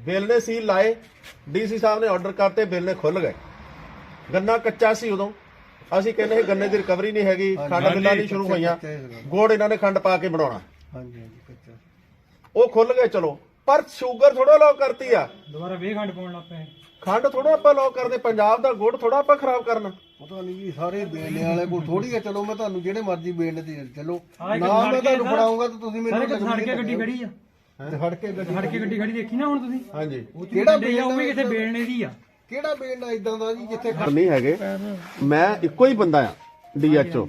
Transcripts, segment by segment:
Bill ਨੇ ਸੀਲ ਲਾਏ DC ਸਾਹਿਬ ਨੇ ਆਰਡਰ ਕਰਤੇ ਬਿੱਲ ਨੇ ਖੁੱਲ ਗਏ। ਗੰਨਾ ਕੱਚਾ ਸੀ ਉਦੋਂ। ਅਸੀਂ ਕਹਿੰਦੇ ਸੀ ਗੰਨੇ ਦੀ ਰਿਕਵਰੀ ਨਹੀਂ ਹੈਗੀ ਖੰਡ ਬਿੱਲਾਂ ਨਹੀਂ ਸ਼ੁਰੂ ਹੋਈਆਂ। ਗੋੜ ਇਹਨਾਂ ਨੇ ਖੰਡ ਪਾ ਕੇ ਬਣਾਉਣਾ। ਹਾਂਜੀ ਹਾਂਜੀ ਕੱਚਾ। ਉਹ ਖੁੱਲ ਗਏ ਚਲੋ। ਪਰ ਸ਼ੂਗਰ ਥੋੜਾ ਲੋ ਕਰਤੀ ਆ। ਦੁਬਾਰਾ ਵੇ ਖੰਡ ਪਾਉਣ ਲੱਗ ਪਏ। ਖੰਡ ਥੋੜਾ ਆਪਾਂ ਲੋ ਕਰਦੇ ਪੰਜਾਬ ਦਾ ਗੁੜ ਥੋੜਾ ਆਪਾਂ ਖਰਾਬ ਕਰਨਾ। ਪਤਾ ਨਹੀਂ ਜੀ ਸਾਰੇ ਬੇਲਣੇ ਵਾਲੇ ਕੋਲ ਥੋੜੀ ਆ ਚਲੋ ਮੈਂ ਤੁਹਾਨੂੰ ਜਿਹੜੇ ਮਰਜ਼ੀ ਬੇਲਣੇ ਤੇ ਚਲੋ। ਨਾ ਮੈਂ ਤੁਹਾਨੂੰ ਫੜਾਉਂਗਾ ਤਾਂ ਤੁਸੀਂ ਮੈਨੂੰ ਕਿ ਫੜ ਕੇ ਗੱਡੀ ਖੜੀ ਆ। ਤੇ ਫੜ ਕੇ ਗੱਡੀ ਫੜ ਕੇ ਗੱਡੀ ਖੜੀ ਦੇਖੀ ਨਾ ਹੁਣ ਤੁਸੀਂ? ਹਾਂਜੀ। ਕਿਹੜਾ ਆ ਉਹ ਵੀ ਕਿਤੇ ਬੇਲਣੇ ਦੀ ਆ। ਕਿਹੜਾ ਬੇਲਣਾ ਇਦਾਂ ਦਾ ਜੀ ਜਿੱਥੇ ਨਹੀਂ ਹੈਗੇ। ਮੈਂ ਇੱਕੋ ਹੀ ਬੰਦਾ ਆ ਡੀਐਚਓ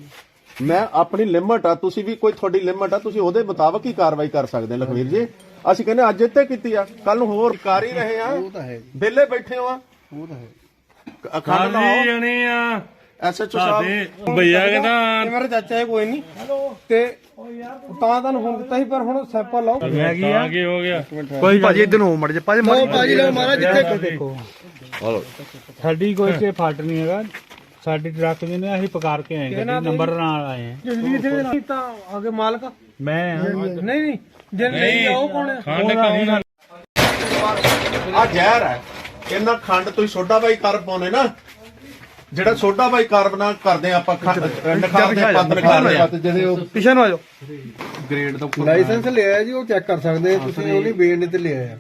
ਮੈਂ ਆਪਣੀ ਲਿਮਟ ਆ ਤੁਸੀਂ ਵੀ ਕੋਈ ਤੁਹਾਡੀ ਲਿਮਟ ਆ ਤੁਸੀਂ ਉਹਦੇ ਮੁਤਾਬਕ ਹੀ ਕਾਰਵਾਈ ਕਰ ਸਕਦੇ ਹੋ ਲਖਵੀਰ ਜੀ। ਅਸੀਂ ਕਹਿੰਦੇ ਅੱਜ ਇੱਥੇ ਕੀਤੀ ਆ ਕੱਲ ਨੂੰ ਹੋਰ ਕਰ ਹੀ ਰਹੇ ਆ। ਉਹ ਤਾਂ ਹੈ ਜੀ। ਵਿਹਲੇ ਬੈਠੇ ਹੋ ਆ। ਉਹ ਤਾਂ ਹੈ। ਅਖੰਡ ਲਾਓ। ਜਣੇ ਆ। ਐਸਐਚਓ ਸਾਹਿਬ ਭਈਆ ਕਹਿੰਦਾ ਮੇਰਾ ਚਾਚਾ ਹੈ ਕੋਈ ਨਹੀਂ। ਤੇ ਤਾਂ ਤੁਹਾਨੂੰ ਹੁਣ ਦਿੱਤਾ ਸੀ ਪਰ ਹੁਣ ਸੈਂਪਲ ਲਾਓ। ਹੈਗੀ ਆ ਕੀ ਹੋ ਗਿਆ। ਕੋਈ ਭਾਜੀ ਇਧਰ ਨੂੰ ਮੜ ਜਾ ਭਾਜੀ ਲਓ ਭਾਜੀ ਲਓ ਮਹਾਰਾਜ ਜਿੱਥੇ ਦੇਖੋ। ਸਾਡੀ ਕੋਈ ਤੇ ਫਾਲਟ ਨਹੀਂ ਹੈਗਾ। ਸਾਡੀ ਟਰੱਕ ਦੇ ਨੇ ਅਸੀਂ ਪਕਾਰ ਕੇ ਆਏ ਗੱਡੀ ਨੰਬਰ ਨਾਲ ਆਏ ਹਾਂ। ਤਾਂ ਅੱਗੇ ਮਾਲਕ। ਮੈਂ ਨਹੀਂ ਨਹੀਂ ਜੇ ਨਹੀਂ ਆਓ ਕੌਣ ਆ ਖੰਡ ਕੌਣ ਆ ਜ਼ਹਿਰ ਹੈ। ਇਹਨਾਂ ਖੰਡ ਤੁਸੀਂ ਸੋਡਾ ਬਾਈ ਕਰ ਪਾਉਨੇ ਨਾ। ਜਿਹੜਾ ਸੋਡਾ ਬਾਈ ਕਾਰਬਨਾ ਕਰਦੇ ਆ ਆਪਾਂ ਖੰਡ ਨਿਖਾਰਦੇ ਪੱਤ ਨਿਖਾਰਦੇ ਆ ਜਿਹੜੇ ਉਹ ਪਿਛੇ ਨੂੰ ਆ ਜਾਓ। ਗ੍ਰੇਡ ਦਾ ਲਾਇਸੈਂਸ ਲਿਆ ਜੀ ਉਹ ਚੈੱਕ ਕਰ ਸਕਦੇ ਤੁਸੀਂ ਉਹ ਨਹੀਂ ਬੇਲਣੇ ਤੇ ਲਿਆ ਆ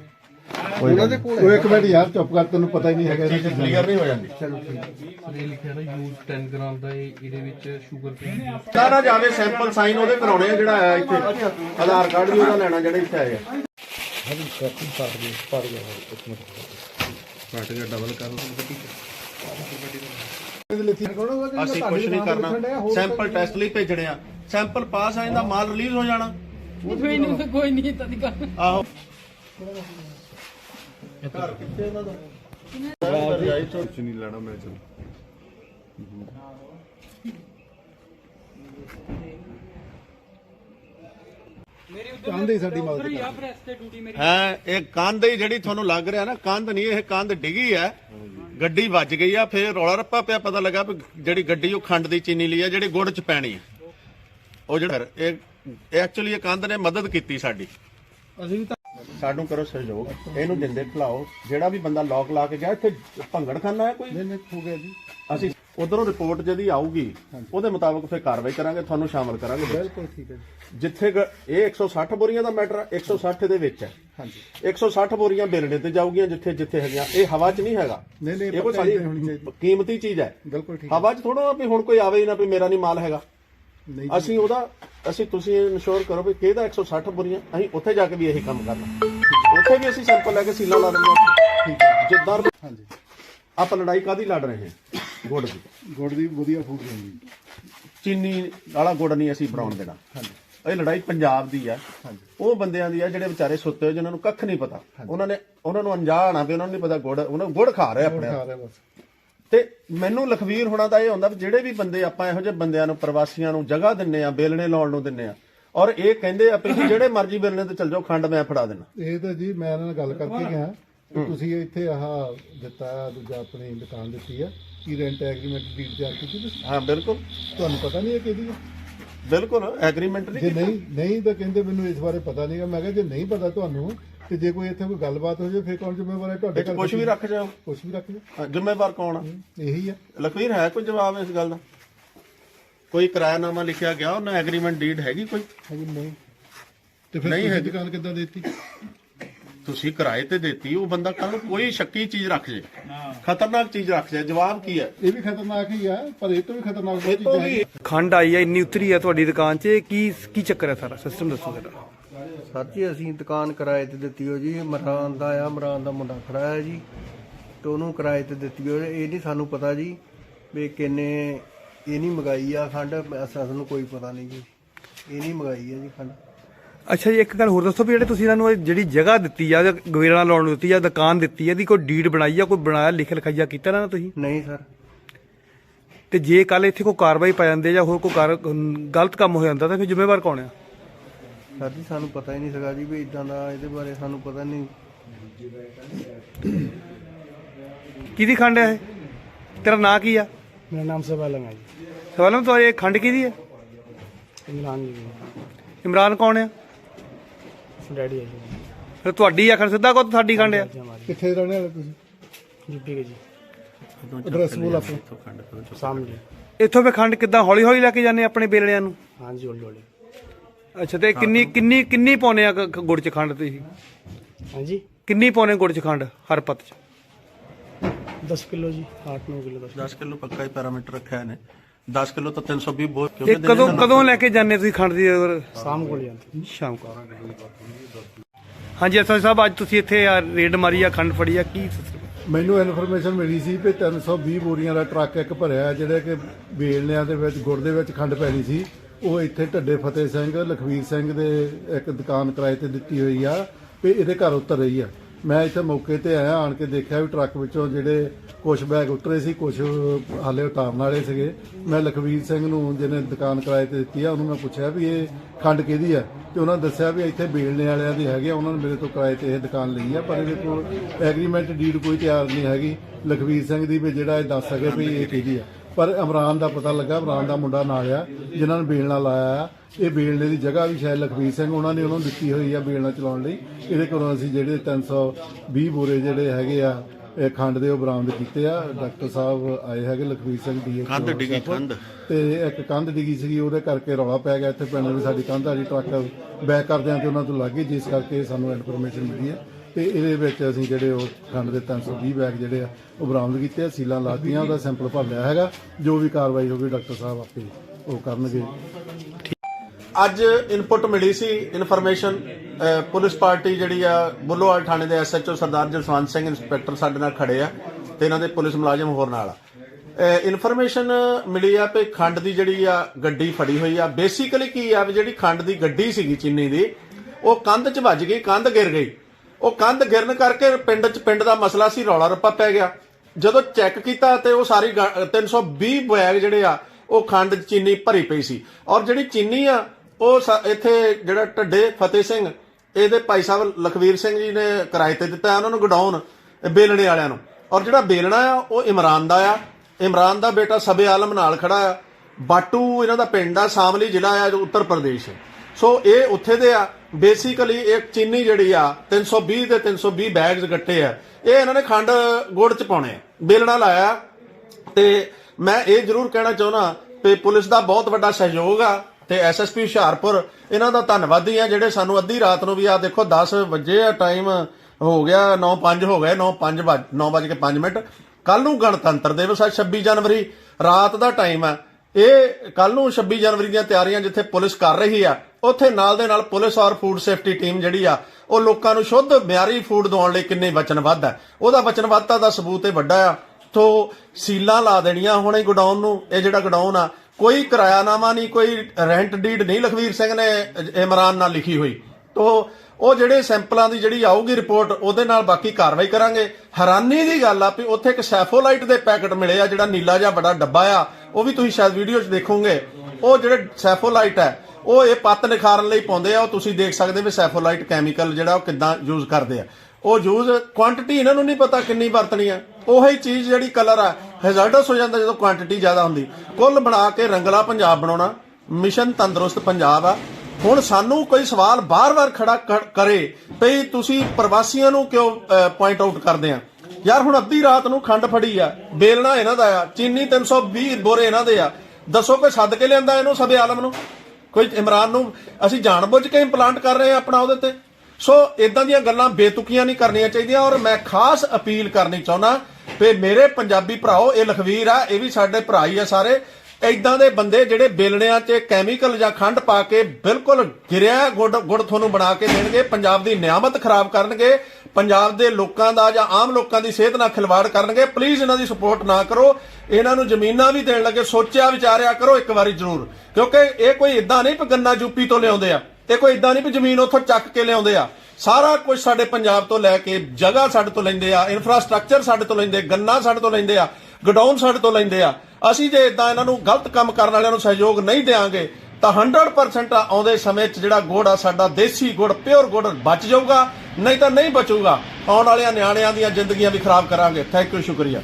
ਉਹਨਾਂ ਦੇ ਕੋਲ ਉਹ ਇੱਕ ਮਿੰਟ ਯਾਰ ਚੁੱਪ ਕਰ ਤੈਨੂੰ ਪਤਾ ਹੀ ਨਹੀਂ ਹੈਗਾ ਚੀਜ਼ ਕਲੀਅਰ ਨਹੀਂ ਹੋ ਜਾਂਦੀ। ਇਹ ਲਿਖਿਆ ਨਾ ਯੂਜ਼ 10 ਗ੍ਰਾਮ ਦਾ ਇਹ ਇਹਦੇ ਵਿੱਚ ਸ਼ੂਗਰ ਪੈ ਤਾਂ ਨਾ ਜਾਵੇ ਸੈਂਪਲ ਸਾਈਨ ਉਹਦੇ ਕਰਾਉਣੇ ਆ ਜਿਹੜਾ ਆਇਆ ਇੱਥੇ। ਆਧਾਰ ਕਾਰਡ ਵੀ ਉਹਦਾ ਲੈਣਾ ਜਿਹੜੇ ਇੱਥੇ ਆਏ ਆ ਅਸੀਂ ਕੁਝ ਨਹੀਂ ਕਰਨਾ। ਸੈਂਪਲ ਟੈਸਟ ਲਈ ਭੇਜਣੇ ਆ। ਸੈਂਪਲ ਪਾਸ ਆ ਜਾਂਦਾ ਮਾਲ ਰਿਲੀਜ਼ ਹੋ ਜਾਣਾ। ਕੋਈ ਨਹੀਂ ਕੋਈ ਨਹੀਂ ਤਾਂ ਦੀ ਗੱਲ ਆਹੋ। ਘਰ ਕਿੱਥੇ ਇਹਨਾਂ ਦਾ? ਰਜਾਈ ਚੋਂ ਨਹੀਂ ਲੈਣਾ ਮੈਂ ਚਲ ਚਾਹੁੰਦੇ ਸਾਡੀ ਮਦਦ ਉਧਰ ਆ ਪ੍ਰੈਸ ਤੇ ਡਿਊਟੀ ਮੇਰੀ। ਹੈ ਇਹ ਕੰਧ ਹੀ ਜਿਹੜੀ ਤੁਹਾਨੂੰ ਲੱਗ ਰਿਹਾ ਨਾ ਕੰਧ ਨਹੀਂ ਇਹ ਕੰਧ ਡਿੱਗੀ ਹੈ। ਗੱਡੀ ਵੱਜ ਗਈ ਆ ਫੇਰ ਰੌਲਾ ਰੱਪਾ ਪਿਆ ਪਤਾ ਲੱਗਾ ਵੀ ਜਿਹੜੀ ਗੱਡੀ ਉਹ ਖੰਡ ਦੀ ਚੀਨੀ ਲਈ ਆ ਜਿਹੜੀ ਗੁੜ ਚ ਪੈਣੀ ਆ। ਉਹ ਜਿਹੜਾ ਇਹ ਐਕਚੁਅਲੀ ਇਹ ਕੰਧ ਨੇ ਮਦਦ ਕੀਤੀ ਸਾਡੀ। ਅਸੀਂ ਵੀ ਤਾਂ ਸਾਨੂੰ ਕਰੋ ਸਹਿਯੋਗ ਇਹਨੂੰ ਦਿੰਦੇ ਖਿਲਾਓ। ਜਿਹੜਾ ਵੀ ਬੰਦਾ ਲੋਕ ਲਾ ਕੇ ਗਿਆ ਇੱਥੇ ਭੰਗੜ ਖਾਨਾ ਹੈ ਕੋਈ? ਨਹੀਂ ਹੋ ਗਿਆ ਜੀ। ਅਸੀਂ ਉਧਰੋਂ ਰਿਪੋਰਟ ਜਦੀ ਆਊਗੀ ਉਹਦੇ ਮੁਤਾਬਕ ਫੇਰ ਕਾਰਵਾਈ ਕਰਾਂਗੇ ਤੁਹਾਨੂੰ ਸ਼ਾਮਲ ਕਰਾਂਗੇ। ਬਿਲਕੁਲ ਠੀਕ ਹੈ ਜਿੱਥੇ ਗ- ਇਹ 160 ਬੋਰੀਆਂ ਦਾ ਮੈਟਰ ਆ 160 ਦੇ ਵਿੱਚ ਹੈ। ਹਾਂਜੀ। 160 ਬੋਰੀਆਂ ਬਿਲਡੇ ਤੇ ਜਾਊਗੀਆਂ ਜਿੱਥੇ ਜਿੱਥੇ ਹੈਗੀਆਂ। ਇਹ ਹਵਾ 'ਚ ਨਹੀਂ ਹੈਗਾ। ਨਹੀਂ, ਨਹੀਂ, ਇਹ ਕੋਈ ਪੱਕੇ ਸਾਡੀ ਤੇ ਹੋਣੀ ਚਾਹੀਦੀ। ਕੀਮਤੀ ਚੀਜ਼ ਹੈ। ਬਿਲਕੁਲ ਠੀਕ ਹਵਾ 'ਚ ਥੋੜਾ ਵੀ ਹੁਣ ਕੋਈ ਆਵੇ ਹੀ ਨਾ ਵੀ ਮੇਰਾ ਨਹੀਂ ਮਾਲ ਹੈਗਾ। ਨਹੀਂ ਅਸੀਂ ਉਹਦਾ ਅਸੀਂ ਤੁਸੀਂ ਇਨਸ਼ੋਰ ਕਰੋ ਵੀ ਕਿਹਦਾ 160 ਬੋਰੀਆਂ ਅਸੀਂ ਉੱਥੇ ਜਾ ਕੇ ਵੀ ਇਹੀ ਕੰਮ ਕਰਨਾ। ਉੱਥੇ ਵੀ ਅਸੀਂ ਸੈਂਪਲ ਲੈ ਕੇ ਸੀਲਾ ਲਾ ਦਿੰਦੇ ਹਾਂ। ਠੀਕ ਹੈ। ਜਿੱਦਾਂ ਹਾਂਜੀ। ਆਪਾਂ ਲੜਾਈ ਕਾਦੀ ਲੜ ਰਹੇ ਹਾਂ? ਗੁੜ ਦੀ। ਗੁੜ ਦੀ ਵਧੀਆ ਫੂਡ ਹੋਣੀ ਚੀਨੀ ਵਾਲਾ ਗੁੜ ਨਹੀਂ ਅਸੀਂ ਬਣਾਉਣ ਦੇਣਾ। ਹਾਂਜੀ। ਇਹ ਲੜਾਈ ਪੰਜਾਬ ਦੀ ਆ। ਹਾਂਜੀ। ਉਹ ਬੰਦਿਆਂ ਦੀ ਆ ਜਿਹੜੇ ਵਿਚਾਰੇ ਸੁੱਤੇ ਹੋਏ ਜਿਨ੍ਹਾਂ ਨੂੰ ਕੱਖ ਨਹੀਂ ਪਤਾ। ਉਹਨਾਂ ਨੇ ਉਹਨਾਂ ਨੂੰ ਅਣਜਾਣ ਆ ਵੀ ਉਹਨਾਂ ਨੂੰ ਨਹੀਂ ਪਤਾ ਗੁੜ ਉਹਨਾਂ ਨੂੰ ਗੁੜ ਖਾ ਰਹੇ ਆਪਣੇ ਆਪ। ਤੇ ਮੈਨੂੰ ਲਖਵੀਰ ਹੋਣਾ ਦਾ ਇਹ ਹੁੰਦਾ ਵੀ ਜਿਹੜੇ ਵੀ ਬੰਦੇ ਆਪਾਂ ਇਹੋ ਜਿਹੇ ਬੰਦਿਆਂ ਨੂੰ ਪ੍ਰਵਾਸੀਆਂ ਨੂੰ ਜਗ੍ਹਾ ਦਿੰਨੇ ਆ ਬੇਲਣੇ ਲਾਉਣ ਨੂੰ ਦਿੰਨੇ ਆ ਔਰ ਇਹ ਕਹਿੰਦੇ ਆ ਵੀ ਜਿਹੜੇ ਮਰਜ਼ੀ ਬੇਲਣੇ ਤੇ ਚੱਲ ਜਾਓ ਖੰਡ ਮੈਂ ਫੜਾ ਦੇਣਾ ਇਹ ਤਾਂ ਜੀ ਮੈਂ ਇਹਨਾਂ ਨਾਲ ਗੱਲ ਕਰਕੇ ਗਿਆ ਕਿ ਤੁਸੀਂ ਇੱਥੇ ਆਹ ਦਿੱਤਾ ਦੂਜਾ ਆਪਣੀ ਦੁਕਾਨ ਦਿੱਤੀ ਆ। ਕੀ ਰੈਂਟ ਐਗਰੀਮੈਂਟ ਡੀਡ ਤਿਆਰ ਕੀਤੀ ਤੁਸੀਂ? ਹਾਂ ਬਿਲਕੁਲ। ਤੁਹਾਨੂੰ ਪਤਾ ਨਹੀਂ ਇਹ ਕਿਹਦੀ ਹੈ? ਬਿਲਕੁਲ ਐਗਰੀਮੈਂਟ ਨਹੀਂ ਜੇ। ਨਹੀਂ ਨਹੀਂ ਤਾਂ ਕਹਿੰਦੇ ਮੈਨੂੰ ਇਸ ਬਾਰੇ ਪਤਾ ਨਹੀਂਗਾ ਮੈਂ ਕਿਹਾ ਜੇ ਨਹੀਂ ਪਤਾ ਤੁਹਾਨੂੰ ਤੇ ਜੇ ਕੋਈ ਇੱਥੇ ਕੋਈ ਗੱਲਬਾਤ ਹੋ ਜਾਵੇ ਫਿਰ ਕੌਣ ਜ਼ਿੰਮੇਵਾਰ ਹੈ? ਤੁਹਾਡੇ ਵਿੱਚ ਕੁਝ ਵੀ ਰੱਖ ਜਾਓ। ਕੁਝ ਵੀ ਰੱਖ ਜਾਓ। ਹਾਂ, ਜ਼ਿੰਮੇਵਾਰ ਕੌਣ ਆ? ਇਹੀ ਆ। ਲਖਵੀਰ ਹੈ ਕੋਈ ਜਵਾਬ ਇਸ ਗੱਲ ਦਾ? ਕੋਈ ਕਿਰਾਇਆਨਾਮਾ ਲਿਖਿਆ ਗਿਆ ਉਹਨਾਂ ਐਗਰੀਮੈਂਟ ਡੀਡ ਹੈਗੀ ਕੋਈ? ਹਾਂਜੀ ਨਹੀਂ। ਤੇ ਫਿਰ ਨਹੀਂ ਤੁਸੀਂ। ਦੁਕਾਨ ਕਿੱਦਾਂ ਦੇਤੀ? ਤੁਸੀਂ ਕਿਰਾਏ ਤੇ ਦਿੱਤੀ ਉਹ ਬੰਦਾ ਕੱਲ ਨੂੰ ਕੋਈ ਸ਼ੱਕੀ ਚੀਜ਼ ਰੱਖ ਜੇ। ਖਤਰਨਾਕ ਚੀਜ਼ ਰੱਖ ਜੇ ਜਵਾਬ ਕੀ ਹੈ? ਇਹ ਵੀ ਖਤਰਨਾਕ ਹੀ ਆ ਪਰ ਇਹ ਤੋਂ ਵੀ ਖਤਰਨਾਕ ਇਹ ਤੋਂ ਚੀਜ਼ਾਂ ਵੀ ਖੰਡ ਆਈ ਹੈ ਇੰਨੀ ਉਤਰੀ ਹੈ ਤੁਹਾਡੀ ਦੁਕਾਨ 'ਚ ਕੀ ਕੀ ਚੱਕਰ ਹੈ ਸਾਰਾ? ਸਿਸਟਮ ਦੱਸੋ ਜਰਾ। ਸਰ ਜੀ ਅਸੀਂ ਦੁਕਾਨ ਕਿਰਾਏ ਤੇ ਦਿੱਤੀ ਹੋ ਜੀ। ਮਰਾਨ ਦਾ ਆ ਮਰਾਨ ਦਾ ਮੁੰਡਾ ਖੜਾ ਹੈ ਜੀ। ਤੇ ਉਹਨੂੰ ਕਿਰਾਏ ਤੇ ਦਿੱਤੀ ਹੋ। ਇਹ ਨਹੀਂ ਸਾਨੂੰ ਪਤਾ ਜੀ ਵੀ ਕਿੰਨੇ ਇਹ ਨਹੀਂ ਮੰਗਾਈ ਆ ਖੰਡ। ਸਾਨੂੰ ਕੋਈ ਪਤਾ ਨਹੀਂ ਜੀ। ਇਹ ਨਹੀਂ ਮੰਗਾਈ ਆ ਜੀ ਖੰਡ। ਅੱਛਾ ਜੀ ਇੱਕ ਗੱਲ ਹੋਰ ਦੱਸੋ ਵੀ ਜਿਹੜੇ ਤੁਸੀਂ ਇਹਨਾਂ ਨੂੰ ਇਹ ਜਿਹੜੀ ਜਗ੍ਹਾ ਦਿੱਤੀ ਆ ਜਾਂ ਗਵੇਰਾਂ ਲਾਉਣ ਨੂੰ ਦਿੱਤੀ ਆ ਦੁਕਾਨ ਦਿੱਤੀ ਆ ਇਹਦੀ ਕੋਈ ਡੀਡ ਬਣਾਈ ਆ ਕੋਈ ਬਣਾਇਆ ਲਿਖ ਲਿਖਾਈਆ ਕੀਤਾ ਨਾ ਤੁਸੀਂ? ਨਹੀਂ ਸਰ। ਤੇ ਜੇ ਕੱਲ ਇੱਥੇ ਕੋਈ ਕਾਰਵਾਈ ਪੈ ਜਾਂਦੀ ਜਾਂ ਹੋਰ ਕੋਈ ਕਾਰ- ਗਲਤ ਕੰਮ ਹੋ ਜਾਂਦਾ ਤਾਂ ਫਿਰ ਜ਼ਿੰਮੇਵਾਰ ਕੌਣ ਆ? ਸਰ ਜੀ ਸਾਨੂੰ ਪਤਾ ਹੀ ਨਹੀਂ ਸੀਗਾ ਜੀ ਵੀ ਇਦਾਂ ਦਾ ਇਹਦੇ ਬਾਰੇ ਸਾਨੂੰ ਪਤਾ ਨਹੀਂ। ਕਿਹਦੀ ਖੰਡ ਹੈ ਇਹ? ਤੇਰਾ ਨਾਂ ਕੀ ਆ? ਮੇਰਾ ਨਾਮ ਸਵਾਲਮ ਹੈ ਜੀ। ਸਵਾਲਮ ਤੋਂ ਇਹ ਖੰਡ ਕਿਹਦੀ ਹੈ ਇਮਰਾਨ ਜੀ ਇਮਰਾਨ ਕੌਣ ਆ? ਫਿਰ ਤੁਹਾਡੀ ਆਖਣ ਸਿੱਧਾ ਕੋ ਤੁਹਾਡੀ ਖੰਡ ਆ? ਕਿੱਥੇ ਰਹਿਣੇ ਵਾਲੇ ਤੁਸੀਂ? ਜੀਪੀ ਕੇ ਜੀ। ਐਡਰੈਸ ਬੋਲ ਆਪਣਾ। ਸਾਹਮਣੇ। ਇੱਥੋਂ ਫਿਰ ਖੰਡ ਕਿੱਦਾਂ ਹੌਲੀ ਹੌਲੀ ਲੈ ਕੇ ਜਾਂਦੇ ਆਪਣੇ ਬੇਲਣਿਆਂ ਨੂੰ? ਹਾਂਜੀ ਹੌਲੀ ਹੌਲੀ। ਅੱਛਾ ਤੇ ਕਿੰਨੀ ਕਿੰਨੀ ਕਿੰਨੀ ਪਾਉਨੇ ਆ ਗੁੜ ਚ ਖੰਡ ਤੁਸੀਂ? ਹਾਂਜੀ? ਕਿੰਨੀ ਪਾਉਨੇ ਗੁੜ ਚ ਖੰਡ ਹਰ ਪੱਤ ਚ? 10 ਕਿਲੋ ਜੀ 8 9 ਕਿਲੋ 10 ਕਿਲੋ ਪੱਕਾ ਹੀ ਪੈਰਾਮੀਟਰ ਰੱਖਿਆ ਇਹਨੇ। 10 ਕਿਲੋ ਤਾਂ 320 ਬਹੁਤ ਕਿਉਂਕਿ ਕਦੋਂ ਕਦੋਂ ਲੈ ਕੇ ਜਾਂਦੇ ਤੁਸੀਂ ਖੰਡ ਦੀ ਸ਼ਾਮ ਕੋਲ ਸ਼ਾਮ ਕੋ ਹਾਂਜੀ ਐਸਆਈ ਸਾਹਿਬ ਅੱਜ ਤੁਸੀਂ ਇੱਥੇ ਆ ਰੇਡ ਮਾਰੀ ਆ ਖੰਡ ਫੜੀ ਆ ਕੀ ਮੈਨੂੰ ਇਨਫੋਰਮੇਸ਼ਨ ਮਿਲੀ ਸੀ ਕਿ 320 ਬੋਰੀਆਂ ਦਾ ਟਰੱਕ ਇੱਕ ਭਰਿਆ ਹੈ ਜਿਹੜਾ ਕਿ ਵੇਲਨਿਆਂ ਦੇ ਵਿੱਚ ਗੁੜ ਦੇ ਵਿੱਚ ਖੰਡ ਪੈਣੀ ਸੀ। ਉਹ ਇੱਥੇ ਢੱਡੇ ਫਤਿਹ ਸਿੰਘ ਲਖਵੀਰ ਸਿੰਘ ਦੇ ਇੱਕ ਦੁਕਾਨ ਕਿਰਾਏ ਤੇ ਦਿੱਤੀ ਹੋਈ ਆ ਵੀ ਇਹਦੇ ਘਰ ਉਤਰ ਰਹੀ ਆ। ਮੈਂ ਇੱਥੇ ਮੌਕੇ ਤੇ ਆਇਆ, ਆਣ ਕੇ ਦੇਖਿਆ ਵੀ ਟਰੱਕ ਵਿੱਚੋਂ ਜਿਹੜੇ ਕੁਝ ਬੈਗ ਉਤਰੇ ਸੀ ਕੁਝ ਹਾਲੇ ਉਤਾਰਨ ਵਾਲੇ ਸੀਗੇ। ਮੈਂ ਲਖਵੀਰ ਸਿੰਘ ਨੂੰ ਜਿਹਨੇ ਦੁਕਾਨ ਕਿਰਾਏ ਤੇ ਦਿੱਤੀ ਆ, ਉਹਨੂੰ ਮੈਂ ਪੁੱਛਿਆ ਵੀ ਇਹ ਖੰਡ ਕਿਹਦੀ ਆ? ਤੇ ਉਹਨਾਂ ਦੱਸਿਆ ਵੀ ਇੱਥੇ ਬੇਲਣੇ ਵਾਲਿਆਂ ਦੀ ਹੈਗੀ ਆ, ਉਹਨਾਂ ਨੇ ਮੇਰੇ ਤੋਂ ਕਿਰਾਏ ਤੇ ਇਹ ਦੁਕਾਨ ਲਈ ਆ, ਪਰ ਇਹਦੇ ਕੋਲ ਐਗਰੀਮੈਂਟ ਡੀਡ ਕੋਈ ਤਿਆਰ ਨਹੀਂ ਹੈਗੀ। ਲਖਵੀਰ ਸਿੰਘ ਦੀ ਵੀ ਜਿਹੜਾ ਇਹ ਦੱਸ ਸਕੇ ਵੀ ਇਹ ਕਿਹਦੀ ਆ। ਪਰ ਇਮਰਾਨ ਦਾ ਪਤਾ ਲੱਗਾ ਇਮਰਾਨ ਦਾ ਮੁੰਡਾ ਨਾਲ ਆ ਜਿਨ੍ਹਾਂ ਨੇ ਬੇਲਣਾ ਲਾਇਆ ਆ। ਇਹ ਬੇਲਣੇ ਦੀ ਜਗ੍ਹਾ ਵੀ ਸ਼ਾਇਦ ਲਖਵੀਰ ਸਿੰਘ ਉਹਨਾਂ ਨੇ ਉਹਨਾਂ ਨੂੰ ਦਿੱਤੀ ਹੋਈ ਆ ਬੇਲਣਾ ਚਲਾਉਣ ਲਈ। ਇਹਦੇ ਕੋਲੋਂ ਅਸੀਂ ਜਿਹੜੇ 320 ਬੋਰੇ ਜਿਹੜੇ ਹੈਗੇ ਆ ਇਹ ਖੰਡ ਦੇ ਉਹ ਬਰਾਮਦ ਕੀਤੇ ਆ। ਡਾਕਟਰ ਸਾਹਿਬ ਆਏ ਹੈਗੇ ਲਖਵੀਰ ਸਿੰਘ ਦੀ ਕੰਧ ਡਿੱਗੀ ਕੰਧ। ਤੇ ਇੱਕ ਕੰਧ ਡਿੱਗੀ ਸੀਗੀ ਉਹਦੇ ਕਰਕੇ ਰੌਲਾ ਪੈ ਗਿਆ। ਇੱਥੇ ਪਿੰਡ ਵੀ ਸਾਡੀ ਕੰਧ ਵਾਲੀ ਟਰੱਕ ਬੈਕ ਕਰਦਿਆਂ ਤੇ ਉਹਨਾਂ ਤੋਂ ਲੱਗ ਗਈ ਜਿਸ ਕਰਕੇ ਸਾਨੂੰ ਇਨਫੋਰਮੇਸ਼ਨ ਮਿਲੀ ਹੈ ਤੇ ਇਹਦੇ ਵਿੱਚ ਅਸੀਂ ਜਿਹੜੇ ਉਹ ਖੰਡ ਦੇ 320 ਬੈਗ ਜਿਹੜੇ ਆ, ਉਹ ਬਰਾਮਦ ਕੀਤੇ ਆ, ਸੀਲਾਂ ਲਾਤੀਆਂ, ਉਹਦਾ ਸੈਂਪਲ ਭਰ ਲਿਆ ਹੈਗਾ। ਜੋ ਵੀ ਕਾਰਵਾਈ ਹੋਵੇ ਡਾਕਟਰ ਸਾਹਿਬ ਆਪੇ ਉਹ ਕਰਨਗੇ। ਅੱਜ ਇਨਪੁਟ ਮਿਲੀ ਸੀ ਇਨਫੋਰਮੇਸ਼ਨ ਪੁਲਿਸ ਪਾਰਟੀ ਜਿਹੜੀ ਆ, ਬੁੱਲੋਵਾਲ ਥਾਣੇ ਦੇ ਐਸਐਚਓ ਸਰਦਾਰ ਜਸਵੰਤ ਸਿੰਘ, ਇੰਸਪੈਕਟਰ ਸਾਡੇ ਨਾਲ ਖੜੇ ਆ ਤੇ ਇਹਨਾਂ ਦੇ ਪੁਲਿਸ ਮੁਲਾਜ਼ਮ ਹੋਰ ਨਾਲ ਆ। ਇਨਫੋਰਮੇਸ਼ਨ ਮਿਲੀ ਆ ਕਿ ਖੰਡ ਦੀ ਜਿਹੜੀ ਆ, ਗੱਡੀ ਫੜੀ ਹੋਈ ਆ। ਬੇਸਿਕਲੀ ਕੀ ਆ ਵੀ ਜਿਹੜੀ ਖੰਡ ਦੀ ਗੱਡੀ ਸੀਗੀ ਚੀਨੀ ਦੀ, ਉਹ ਕੰਧ 'ਚ ਵੱਜ ਗਈ, ਕੰਧ ਗਿਰ ਗਈ। ਉਹ ਕੰਧ ਗਿਰਨ ਕਰਕੇ ਪਿੰਡ 'ਚ ਪਿੰਡ ਦਾ ਮਸਲਾ ਸੀ, ਰੌਲਾ ਰੱਪਾ ਪੈ ਗਿਆ। ਜਦੋਂ ਚੈੱਕ ਕੀਤਾ ਤੇ ਉਹ ਸਾਰੀ ਗਾ- 320 ਬੈਗ ਜਿਹੜੇ ਆ, ਉਹ ਖੰਡ ਚੀਨੀ ਭਰੀ ਪਈ ਸੀ। ਔਰ ਜਿਹੜੀ ਚੀਨੀ ਆ, ਉਹ ਸ- ਇੱਥੇ ਜਿਹੜਾ ਢੱਡੇ ਫਤਿਹ ਸਿੰਘ, ਇਹਦੇ ਭਾਈ ਸਾਹਿਬ ਲਖਵੀਰ ਸਿੰਘ ਜੀ ਨੇ ਕਿਰਾਏ ਤੇ ਦਿੱਤਾ ਉਹਨਾਂ ਨੂੰ ਗਡਾਉਣ, ਬੇਲਣੇ ਵਾਲਿਆਂ ਨੂੰ। ਔਰ ਜਿਹੜਾ ਬੇਲਣਾ ਆ, ਉਹ ਇਮਰਾਨ ਦਾ ਆ। ਇਮਰਾਨ ਦਾ ਬੇਟਾ ਸਬੇ ਆਲਮ ਨਾਲ ਖੜਾ ਆ। ਬਾਟੂ ਇਹਨਾਂ ਦਾ ਪਿੰਡ ਆ ਸਾਮਲੀ ਜ਼ਿਲ੍ਹਾ ਆ, ਜੋ ਉੱਤਰ ਪ੍ਰਦੇਸ਼ ਸੋ ਇਹ ਉੱਥੇ ਦੇ ਆ ਬੇਸਿਕਲੀ ਇਹ ਚੀਨੀ ਜਿਹੜੀ ਆ 320 ਤੇ 320 ਬੈਗਸ ਗੱਟੇ ਆ। ਇਹ ਇਹਨਾਂ ਨੇ ਖੰਡ ਗੁੜ ਚ ਪਾਉਣੇ ਆ ਬੇਲਣਾ ਲਾਇਆ। ਤੇ ਮੈਂ ਇਹ ਜ਼ਰੂਰ ਕਹਿਣਾ ਚਾਹੁੰਦਾ ਕਿ ਪੁਲਿਸ ਦਾ ਬਹੁਤ ਵੱਡਾ ਸਹਿਯੋਗ ਆ ਤੇ ਐਸਐਸਪੀ ਹੁਸ਼ਿਆਰਪੁਰ, ਇਹਨਾਂ ਦਾ ਧੰਨਵਾਦੀ ਆ ਜਿਹੜੇ ਸਾਨੂੰ ਅੱਧੀ ਰਾਤ ਨੂੰ ਵੀ ਆ ਦੇਖੋ 10 ਵਜੇ ਆ ਟਾਈਮ ਹੋ ਗਿਆ 9:05 ਹੋ ਗਏ 9:05 ਵੱਜ 9:05 ਮਿੰਟ। ਕੱਲ ਨੂੰ ਗਣਤੰਤਰ ਦਿਵਸ ਆ 26 ਜਨਵਰੀ, ਰਾਤ ਦਾ ਟਾਈਮ ਆ। ਇਹ ਕੱਲ ਨੂੰ 26 ਜਨਵਰੀ ਦੀਆਂ ਤਿਆਰੀਆਂ ਜਿੱਥੇ ਪੁਲਿਸ ਕਰ ਰਹੀ ਆ ਉੱਥੇ ਨਾਲ ਦੇ ਨਾਲ ਪੁਲਿਸ ਔਰ ਫੂਡ ਸੇਫਟੀ ਟੀਮ ਜਿਹੜੀ ਆ, ਉਹ ਲੋਕਾਂ ਨੂੰ ਸ਼ੁੱਧ ਮਿਆਰੀ ਫੂਡ ਦਿਵਾਉਣ ਲਈ ਕਿੰਨੇ ਵਚਨਬੱਧ ਹੈ ਉਹਦਾ ਵਚਨਬੱਧਤਾ ਦਾ ਸਬੂਤ ਇਹ ਵੱਡਾ ਆ। ਤੋ ਸੀਲਾਂ ਲਾ ਦੇਣੀਆਂ ਹੁਣੇ ਗੋਡਾਊਨ ਨੂੰ, ਇਹ ਜਿਹੜਾ ਗੋਡਾਊਨ ਆ, ਕੋਈ ਕਿਰਾਇਆਨਾਮਾ ਨਹੀਂ, ਕੋਈ ਰੈਂਟ ਡੀਡ ਨਹੀਂ ਲਖਵੀਰ ਸਿੰਘ ਨੇ ਇਮਰਾਨ ਨਾਲ ਲਿਖੀ ਹੋਈ। ਤੋ ਉਹ ਜਿਹੜੇ ਸੈਂਪਲਾਂ ਦੀ ਜਿਹੜੀ ਆਊਗੀ ਰਿਪੋਰਟ ਉਹਦੇ ਨਾਲ ਬਾਕੀ ਕਾਰਵਾਈ ਕਰਾਂਗੇ। ਹੈਰਾਨੀ ਦੀ ਗੱਲ ਆ ਵੀ ਉੱਥੇ ਇੱਕ ਸੈਫੋਲਾਈਟ ਦੇ ਪੈਕਟ ਮਿਲੇ ਆ, ਜਿਹੜਾ ਨੀਲਾ ਜਿਹਾ ਬੜਾ ਡੱਬਾ ਆ, ਉਹ ਵੀ ਤੁਸੀਂ ਸ਼ਾਇਦ ਵੀਡੀਓ 'ਚ ਦੇਖੋਗੇ। ਉਹ ਜਿਹੜੇ ਸੈਫੋਲਾਈਟ ਹੈ ਉਹ ਇਹ ਪੱਤ ਨਿਖਾਰਨ ਲਈ ਪਾਉਂਦੇ ਆ, ਉਹ ਤੁਸੀਂ ਦੇਖ ਸਕਦੇ ਵੀ ਸੈਫੋਲਾਈਟ ਕੈਮੀਕਲ ਜਿਹੜਾ ਉਹ ਕਿੱਦਾਂ ਯੂਜ਼ ਕਰਦੇ ਆ। ਉਹ ਯੂਜ਼ ਕੁਆਂਟੀਟੀ ਇਹਨਾਂ ਨੂੰ ਨਹੀਂ ਪਤਾ ਕਿੰਨੀ ਵਰਤਣੀ ਆ। ਉਹੀ ਚੀਜ਼ ਜਿਹੜੀ ਕਲਰ ਆ ਹੈਜ਼ਾਰਡਸ ਹੋ ਜਾਂਦਾ ਜਦੋਂ ਕੁਆਂਟੀਟੀ ਜ਼ਿਆਦਾ ਹੁੰਦੀ। ਕੁੱਲ ਬਣਾ ਕੇ ਰੰਗਲਾ ਪੰਜਾਬ ਬਣਾਉਣਾ ਮਿਸ਼ਨ ਤੰਦਰੁਸਤ ਪੰਜਾਬ ਆ। ਹੁਣ ਸਾਨੂੰ ਕੋਈ ਸਵਾਲ ਬਾਰ-ਬਾਰ ਖੜਾ ਕਰੇ ਭਈ ਤੁਸੀਂ ਪ੍ਰਵਾਸੀਆਂ ਨੂੰ ਕਿਉਂ ਪੁਆਇੰਟ ਆਊਟ ਕਰਦੇ ਆ? ਯਾਰ ਹੁਣ ਅੱਧੀ ਰਾਤ ਨੂੰ ਖੰਡ ਫੜੀ ਆ, ਬੇਲਣਾ ਇਹਨਾਂ ਦਾ ਆ, ਚੀਨੀ 320 ਬੋਰੇ ਇਹਨਾਂ ਦੇ ਆ। ਦੱਸੋ ਕੋਈ ਸੱਦ ਕੇ ਲਿਆਂਦਾ ਇਹਨੂੰ ਸਭੇ ਆਲਮ ਨੂੰ? ਕੋਈ ਇਮਰਾਨ ਨੂੰ ਅਸੀਂ ਜਾਣਬੁੱਝ ਕੇ ਇੰਪਲਾਂਟ ਕਰ ਰਹੇ ਆ ਆਪਣਾ ਉਹਦੇ ਤੇ। ਸੋ ਇਦਾਂ ਦੀਆਂ ਗੱਲਾਂ ਬੇਤੁਕੀਆਂ ਨਹੀਂ ਕਰਨੀਆਂ ਚਾਹੀਦੀਆਂ ਔਰ ਮੈਂ ਖਾਸ ਅਪੀਲ ਕਰਨੀ ਚਾਹੁੰਦਾ ਕਿ ਮੇਰੇ ਪੰਜਾਬੀ ਭਰਾਓ, ਇਹ ਲਖਵੀਰ ਆ, ਇਹ ਵੀ ਸਾਡੇ ਭਰਾ ਹੀ ਆ ਸਾਰੇ। ਇਦਾਂ ਦੇ ਬੰਦੇ ਜਿਹੜੇ ਬੇਲਣਿਆਂ 'ਚ ਕੈਮੀਕਲ ਜਾਂ ਖੰਡ ਪਾ ਕੇ ਬਿਲਕੁਲ ਗਿਰਿਆ ਗੁੜ ਗੁੜ ਤੁਹਾਨੂੰ ਬਣਾ ਕੇ ਦੇਣਗੇ, ਪੰਜਾਬ ਦੀ ਨਿਆਮਤ ਖਰਾਬ ਕਰਨਗੇ ਪੰਜਾਬ ਦੇ ਲੋਕਾਂ ਦਾ ਜਾਂ ਆਮ ਲੋਕਾਂ ਦੀ ਸਿਹਤ ਨਾਲ ਖਿਲਵਾੜ ਕਰਨਗੇ ਪਲੀਜ਼ ਇਹਨਾਂ ਦੀ ਸਪੋਰਟ ਨਾ ਕਰੋ। ਇਹਨਾਂ ਨੂੰ ਜ਼ਮੀਨਾਂ ਵੀ ਦੇਣ ਲੱਗੇ, ਸੋਚਿਆ, ਵਿਚਾਰਿਆ ਕਰੋ ਇੱਕ ਵਾਰੀ ਜ਼ਰੂਰ। ਕਿਉਂਕਿ ਇਹ ਕੋਈ ਇਦਾਂ ਨਹੀਂ ਕਿ ਗੰਨਾ ਯੂਪੀ ਤੋਂ ਲਿਆਉਂਦੇ ਆ ਇਹ ਕੋਈ ਇਦਾਂ ਨਹੀਂ ਵੀ ਜ਼ਮੀਨ ਉੱਥੋਂ ਚੱਕ ਕੇ ਲਿਆਉਂਦੇ ਆ। ਸਾਰਾ ਕੁਝ ਸਾਡੇ ਪੰਜਾਬ ਤੋਂ ਲੈ ਕੇ ਜਗ੍ਹਾ ਸਾਡੇ ਤੋਂ ਲੈਂਦੇ ਆ ਇਨਫਰਾਸਟ੍ਰਕਚਰ ਸਾਡੇ ਤੋਂ ਲੈਂਦੇ, ਗੰਨਾ ਸਾਡੇ ਤੋਂ ਲੈਂਦੇ ਆ ਗਡਾਊਨ ਸਾਡੇ ਤੋਂ ਲੈਂਦੇ ਆ। ਅਸੀਂ ਜੇ ਇਦਾਂ ਇਹਨਾਂ ਨੂੰ ਗਲਤ ਕੰਮ ਕਰਨ ਵਾਲਿਆਂ ਨੂੰ ਸਹਿਯੋਗ ਨਹੀਂ ਦੇਵਾਂਗੇ ਤਾਂ 100% ਆਉਂਦੇ ਸਮੇਂ 'ਚ ਜਿਹੜਾ ਗੁੜ ਆ, ਸਾਡਾ ਦੇਸੀ ਗੁੜ ਪਿਓਰ ਗੁੜ ਬਚ ਜਾਊਗਾ। ਨਹੀਂ ਤਾਂ ਨਹੀਂ ਬਚੂਗਾ। ਆਉਣ ਵਾਲਿਆਂ ਨਿਆਣਿਆਂ ਦੀਆਂ ਜ਼ਿੰਦਗੀਆਂ ਵੀ ਖਰਾਬ ਕਰਾਂਗੇ। ਥੈਂਕ ਯੂ ਸ਼ੁਕਰੀਆ।